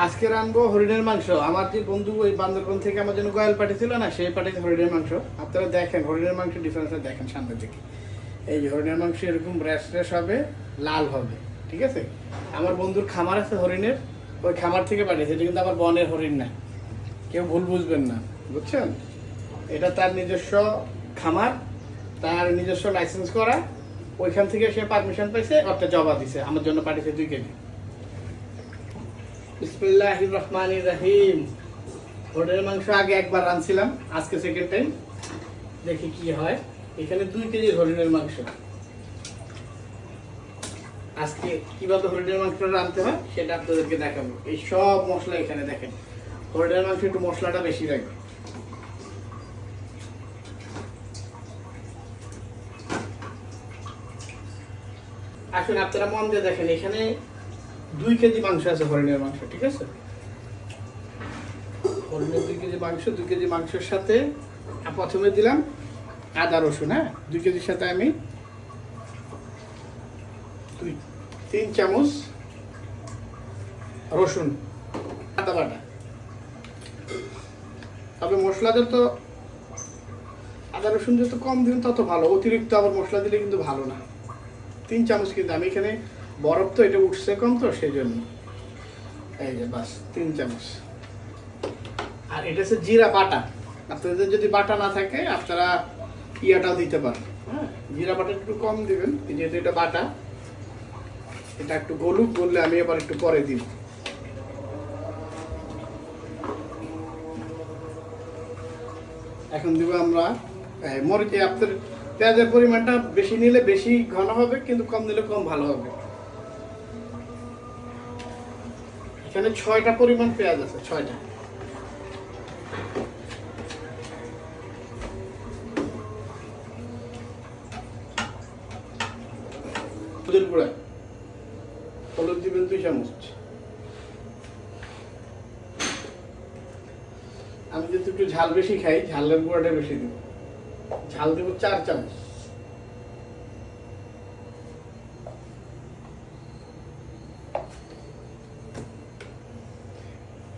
আজকে রানবো হরিণের মাংস। আমার যে বন্ধু ওই বান্দরবন থেকে আমার জন্য গয়াল পাঠিয়েছিল না, সেই পাঠিয়েছে হরিণের মাংস। আপনারা দেখেন, হরিণের মাংস ডিফারেন্সটা দেখেন সামনে থেকে এই যে হরিণের মাংস এরকম র্যাশ র্যাশ হবে, লাল হবে, ঠিক আছে? আমার বন্ধুর খামার আছে হরিণের, ওই খামার থেকে পাঠিয়েছে। এটা কিন্তু আমার বনের হরিণ না। কেউ ভুল বুঝবেন না, বুঝছেন? এটা তার নিজস্ব খামার, তার নিজস্ব লাইসেন্স করা। ওইখান থেকে সে পারমিশন পাইছে, একটা জবা দিছে, আমার জন্য পাঠিয়েছে দুই কেজি। বিসমিল্লাহ রহমান রাহিম হোটেলের মাংস আগে একবার রাঁধছিলাম, আজকে সেকেন্ড টাইম দেখি কি হয়। এখানে দুই কেজি হরিণের মাংস। আজকে কীভাবে হরিণের মাংস রাঁধতে হয় সেটা আপনাদেরকে দেখাবো। এই সব মশলা এখানে দেখেন। হরিণের মাংস একটু মশলাটা বেশি লাগবে আসুন, আপনারা মন দিয়ে দেখেন। এখানে দুই কেজি মাংস আছে হরিণের মাংস, ঠিক আছে? হরিণের দুই কেজি মাংস, দুই কেজি মাংসের সাথে প্রথমে দিলাম আদা রসুন হ্যাঁ? দুই কেজির সাথে আমি দুই, তিন চামচ রসুন, আদা বাটা। তবে মশলা তো আদা রসুন যত কম দিন তত ভালো, অতিরিক্ত আবার মশলা দিলে কিন্তু ভালো না। তিন চামচ কিন্তু আমি এখানে বরফ তো এটা উঠছে কম তো সেই জন্য এই যে, বাস, তিন চামচ। আর এটা হচ্ছে জিরা বাটা। আপনাদের যদি বাটা না থাকে, আপনারা ইয়াটাও দিতে পারেন। হ্যাঁ জিরা বাটা একটু কম দিবেন যেহেতু এটা বাটা। এটা একটু গলুক গললে আমি আবার একটু পরে দিব এখন দিব আমরা মরিচে আপনার পেঁয়াজের পরিমাণটা বেশি নিলে বেশি ঘন হবে, কিন্তু কম দিলে কম ভালো হবে। এখানে ছয়টা পরিমাণ পেঁয়াজ আছে, ছয়টা। হলুদের গুঁড়া। হলুদ দিবেন দুই চামচ। আমি যেহেতু একটু ঝাল বেশি খাই, ঝালের গুঁড়াটা বেশি দিব। ঝাল দেবো চার চামচ।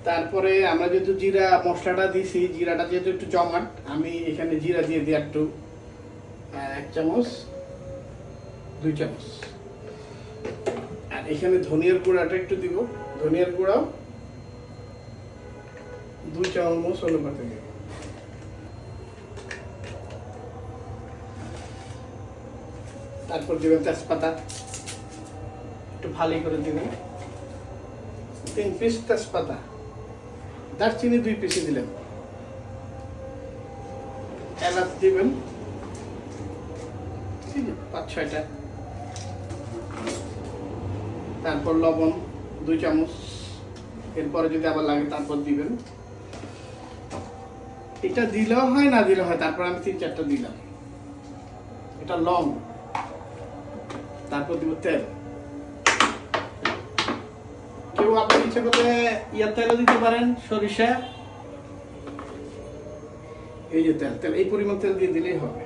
তারপরে আমরা যেহেতু জিরা মশলাটা দিছি জিরাটা যেহেতু একটু জমাট, আমি এখানে জিরা দিয়ে দিই একটু এক চামচ, দুই চামচ। আর এখানে ধনিয়ার গুঁড়াটা একটু দিব। ধনিয়ার গুঁড়াও দুই চামচ অনুপাতে দিব। তারপর দিবেন তেজপাতা। একটু ভালো করে দিবেন। তিন পিস তেজপাতা। দারচিনি দুই পিসই দিলেন। এলাচ দিবেন। ঠিক আছে, পাঁচ ছয়টা। তারপর লবণ দুই চামচ। এরপরে যদি আবার লাগে তারপর দিবেন। এটা দিলেও হয় না দিলেও হয় তারপর আমি তিন চারটা দিলাম। এটা লং। তারপর দিব তেল। আপনি ইচ্ছে করলে ইয়ার তেলও দিতে পারেন, সরিষা। এই যে তেল তেল, এই পরিমাণ তেল দিয়ে দিলেই হবে।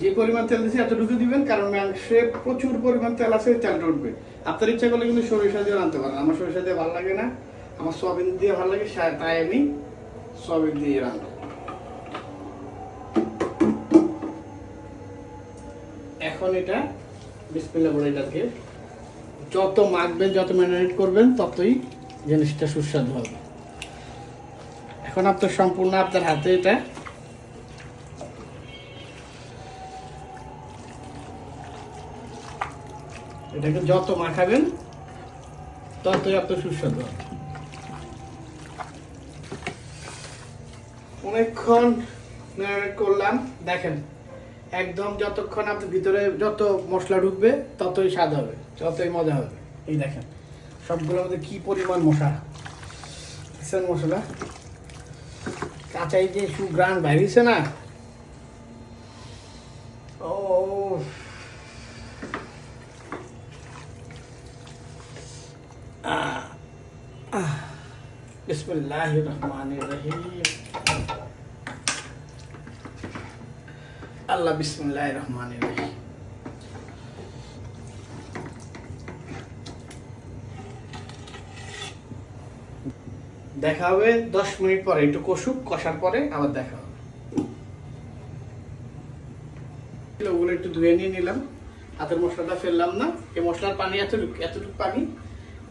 যে পরিমাণ তেল এতটুকু দিবেন, কারণ মাংসে প্রচুর পরিমাণ তেল আছে আপনার ইচ্ছা করলে কিন্তু সরিষা দিয়ে আনতে পারেন। আমার সরিষা দিয়ে ভালো লাগে না। আমার সয়াবিন দিয়ে ভালো লাগে তাই আমি সয়াবিন দিয়ে রান্না এখন এটা বিসমিল্লাহ বলে এটাকে যত মাখবেন, যত ম্যারিনেট করবেন, ততই জিনিসটা সুস্বাদু হবে। এখন আপনার সম্পূর্ণ আপনার হাতে এটা। এটাকে যত মাখাবেন, ততই আপনার সুস্বাদু হবে। অনেকক্ষণ ম্যারিনেট করলাম, দেখেন। একদম যতক্ষণ আপনি ভিতরে যত মশলা ঢুকবে, ততই স্বাদ হবে, ততই মজা হবে। এই দেখেন সবগুলোর মধ্যে কি পরিমাণ মশলা? দেখছেন মশলা? কাঁচাই যে সুগ্রান বাইরেছে না? ও। বিসমিল্লাহির রহমানির রহিম। আল্লাহ বিসমুল্লাহ রহমান রহিম। দেখা হবে দশ মিনিট পরে, একটু কষুক, কষার পরে আবার দেখা হবে। ওগুলো একটু ধুয়ে নিয়ে নিলাম। হাতের মশলাটা ফেললাম না। এই মশলার পানি এতটুকু এতটুকু পানি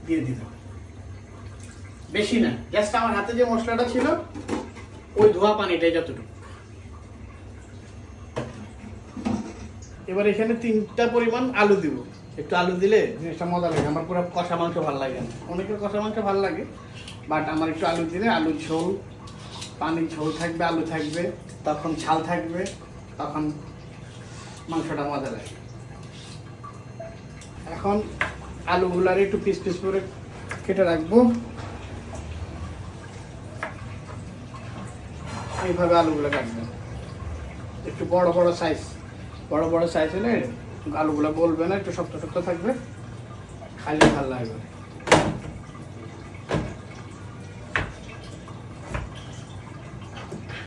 দিয়ে দিলাম। বেশি না। জাস্ট আমার হাতে যে মশলাটা ছিল, ওই ধোয়া পানিটাই যতটুকু। এবার এখানে তিনটা পরিমাণ আলু দিব। একটু আলু দিলে জিনিসটা মজা লাগে। আমার পুরো কষা মাংস ভালো লাগে না। অনেকের কষা মাংস ভালো লাগে, বাট আমার একটু আলু দিলে আলুর ঝোল পানির ঝোল থাকবে, আলু থাকবে, তখন ছাল থাকবে, তখন মাংসটা মজা লাগে। এখন আলুগুলার একটু পিস পিস করে কেটে রাখব। এইভাবে আলুগুলো কাটবেন একটু বড় বড় সাইজ বড় বড় সাইজ হলে আলুগুলো গলবে না একটু শক্ত শক্ত থাকবে খালি ভালো লাগবে।